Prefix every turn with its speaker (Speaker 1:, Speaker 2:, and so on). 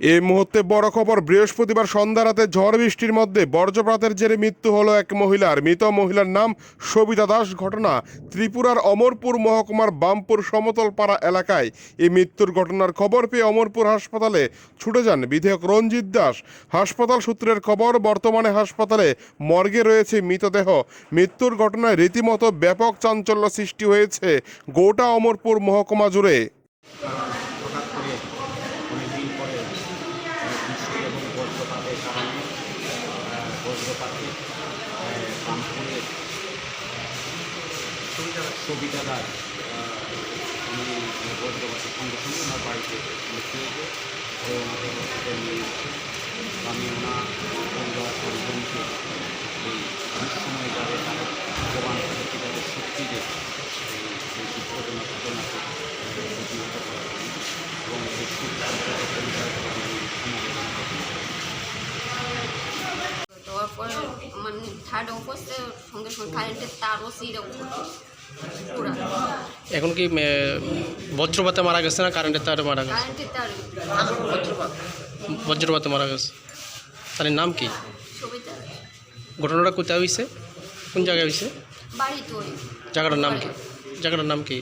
Speaker 1: এই মুহূর্তে বড় খবর, বৃহস্পতিবার সন্ধ্যা রাতে ঝড় বৃষ্টির মধ্যে বর্জ্যপাতের জেরে মৃত্যু হলো এক মহিলার। মৃত মহিলার নাম সবিতা দাস। ঘটনা ত্রিপুরার অমরপুর মহকুমার বামপুর সমতল পাড়া এলাকায়। এই মৃত্যুর ঘটনার খবর পেয়ে অমরপুর হাসপাতালে ছুটে যান বিধায়ক রঞ্জিত দাস। হাসপাতাল সূত্রের খবর, বর্তমানে হাসপাতালে মর্গে রয়েছে মৃতদেহ। মৃত্যুর ঘটনায় রীতিমতো ব্যাপক চাঞ্চল্য সৃষ্টি হয়েছে গোটা অমরপুর মহকুমা জুড়ে।
Speaker 2: পরে বৃষ্টি এবং বজ্রপাতের কারণে বজ্রপাতে আহ, বামপুরে সবিতা দাস উনি বজ্রপাতের সঙ্গে সঙ্গে ওনার বাড়িতে মৃত্যু হয়েছে। ও ওনাকে হসপিটালে নিয়ে এসেছে আমি ওনার পরিবার পরিজনকে এই দুঃসময় যাবে তাদের ভগবান
Speaker 3: মানে থার্ড সঙ্গে সঙ্গে কারেন্টের তারও পুরা।
Speaker 4: এখন কি বজ্রপাতে মারা গেছে না কারেন্টের তারে মারা গেছে? বজ্রপাতে মারা গেছে। তার নাম কি? ঘটনাটা কোথায় হয়েছে কোন জায়গায় হয়েছে জায়গাটার নাম কি? জায়গাটার নাম কি?